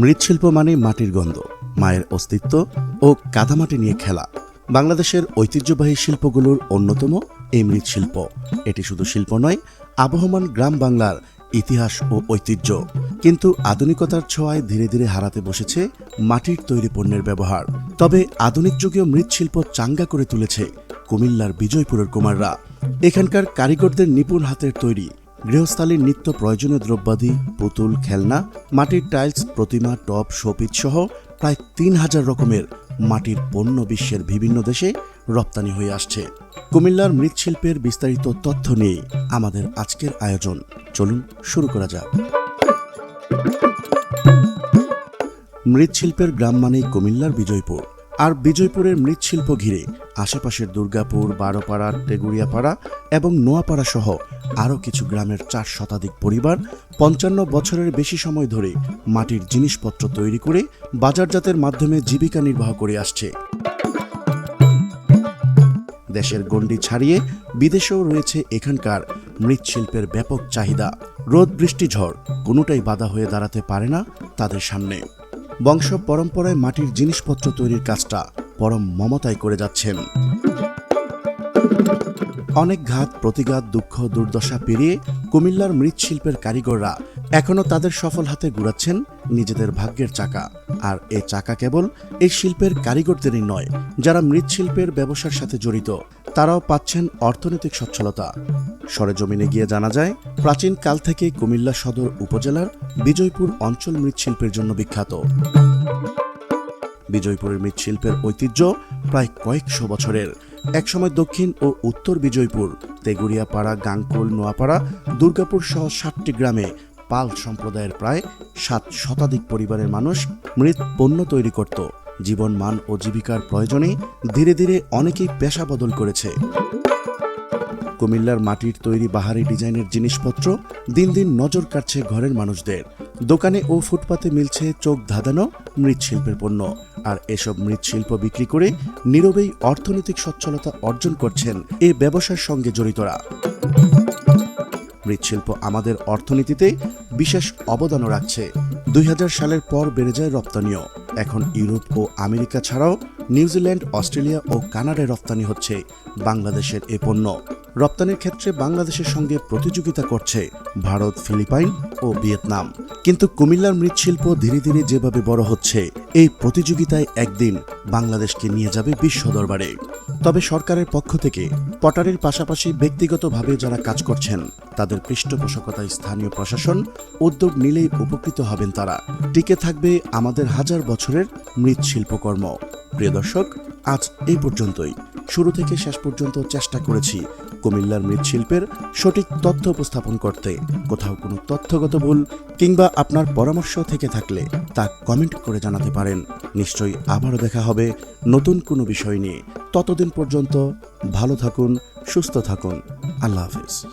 মৃৎশিল্প মানে মাটির গন্ধ, মায়ের অস্তিত্ব ও কাদামাটি নিয়ে খেলা। বাংলাদেশের ঐতিহ্যবাহী শিল্পগুলোর অন্যতম এই মৃৎশিল্প। এটি শুধু শিল্প নয়, আবহমান গ্রাম বাংলার ইতিহাস ও ঐতিহ্য। কিন্তু আধুনিকতার ছোঁয়ায় ধীরে ধীরে হারাতে বসেছে মাটির তৈরি পণ্যের ব্যবহার। তবে আধুনিক যুগীয় মৃৎশিল্প চাঙ্গা করে তুলেছে কুমিল্লার বিজয়পুরের কুমাররা। এখানকার কারিগরদের নিপুণ হাতের তৈরি গৃহস্থালীর নিত্য প্রয়োজনীয় দ্রব্যাদি, পুতুল, খেলনা, মাটির টাইলস, প্রতিমা টপ শোপিত সহ প্রায় তিন হাজার রকমের মাটির পণ্য বিশ্বের বিভিন্ন দেশে রপ্তানি হয়ে আসছে। কুমিল্লার মৃৎশিল্পের বিস্তারিত তথ্য নিয়ে আমাদের আজকের আয়োজন। চলুন শুরু করা যাক। মৃৎশিল্পের গ্রাম মানেই কুমিল্লার বিজয়পুর। আর বিজয়পুরের মৃৎশিল্প ঘিরে আশেপাশের দুর্গাপুর, বারোপাড়া, টেগুড়িয়াপাড়া এবং নোয়াপাড়া সহ আরও কিছু গ্রামের চার শতাধিক পরিবার পঞ্চান্ন বছরের বেশি সময় ধরে মাটির জিনিসপত্র তৈরি করে বাজারজাতের মাধ্যমে জীবিকা নির্বাহ করে আসছে। দেশের গণ্ডি ছাড়িয়ে বিদেশেও রয়েছে এখানকার মৃৎশিল্পের ব্যাপক চাহিদা। রোদ, বৃষ্টি, ঝড় কোনোটাই বাধা হয়ে দাঁড়াতে পারে না তাদের সামনে। বংশ পরম্পরায় মাটির জিনিসপত্র তৈরির কাজটা পরম মমতায় করে যাচ্ছেন। অনেক ঘাত, প্রতিঘাত, দুঃখ, দুর্দশা পেরিয়ে কুমিল্লার মৃৎশিল্পের কারিগররা এখনও তাদের সফল হাতে ঘুরাচ্ছেন নিজেদের ভাগ্যের চাকা। আর এ চাকা কেবল এই শিল্পের কারিগরদেরই নয়, যারা মৃৎশিল্পের ব্যবসার সাথে জড়িত, তারাও পাচ্ছেন অর্থনৈতিক সচ্ছলতা। সরেজমিনে গিয়ে জানা যায়, প্রাচীন কাল থেকে কুমিল্লা সদর উপজেলার বিজয়পুর অঞ্চল মৃৎশিল্পের জন্য বিখ্যাত। বিজয়পুরের মৃৎশিল্পের ঐতিহ্য প্রায় কয়েকশো বছরের। একসময় দক্ষিণ ও উত্তর বিজয়পুর, তেগুড়িয়াপাড়া গাংকুল নোয়াপাড়া, দুর্গাপুর সহ সাতটি গ্রামে পাল সম্প্রদায়ের প্রায় সাত শতাধিক পরিবারের মানুষ মৃত পণ্য তৈরি করত। জীবন মান ও জীবিকার প্রয়োজনে ধীরে ধীরে অনেকেই পেশা বদল করেছে। কুমিল্লার মাটির তৈরি বাহারি ডিজাইনের জিনিসপত্র দিন দিন নজর কাটছে ঘরের মানুষদের। দোকানে ও ফুটপাতে মিলছে চোখ ধাঁধানো মৃৎশিল্পের পণ্য। আর এসব মৃৎশিল্প বিক্রি করে নীরবেই অর্থনৈতিক সচ্ছলতা অর্জন করছেন এ ব্যবসার সঙ্গে জড়িতরা। মৃৎশিল্প আমাদের অর্থনীতিতে বিশেষ অবদানও রাখছে। দুই হাজার সালের পর বেড়ে যায় রপ্তানিও। এখন ইউরোপ ও আমেরিকা ছাড়াও নিউজিল্যান্ড, অস্ট্রেলিয়া ও কানাডায় রপ্তানি হচ্ছে বাংলাদেশের এ পণ্য। রপ্তানির ক্ষেত্রে বাংলাদেশের সঙ্গে প্রতিযোগিতা করছে ভারত, ফিলিপাইন ও ভিয়েতনাম। কিন্তু কুমিল্লার মৃৎশিল্প ধীরে ধীরে যেভাবে বড় হচ্ছে, এই প্রতিযোগিতায় একদিন বাংলাদেশকে নিয়ে যাবে বিশ্ব দরবারে। তবে সরকারের পক্ষ থেকে পটারির পাশাপাশি ব্যক্তিগতভাবে যারা কাজ করছেন, তাদের পৃষ্ঠপোষকতায় স্থানীয় প্রশাসন উদ্যোগ নিলেই উপকৃত হবেন তারা। টিকে থাকবে আমাদের হাজার বছরের মৃৎশিল্পকর্ম। প্রিয় দর্শক, আজ এই পর্যন্তই। শুরু থেকে শেষ পর্যন্ত চেষ্টা করেছি কুমিল্লার মৃৎশিল্পের সঠিক তথ্য উপস্থাপন করতে কোথাও কোনো তথ্যগত ভুল কিংবা আপনার পরামর্শ থেকে থাকলে তা কমেন্ট করে জানাতে পারেন। নিশ্চয়ই আবারও দেখা হবে নতুন কোনো বিষয় নিয়ে। ততদিন পর্যন্ত ভালো থাকুন, সুস্থ থাকুন। আল্লাহ হাফিজ।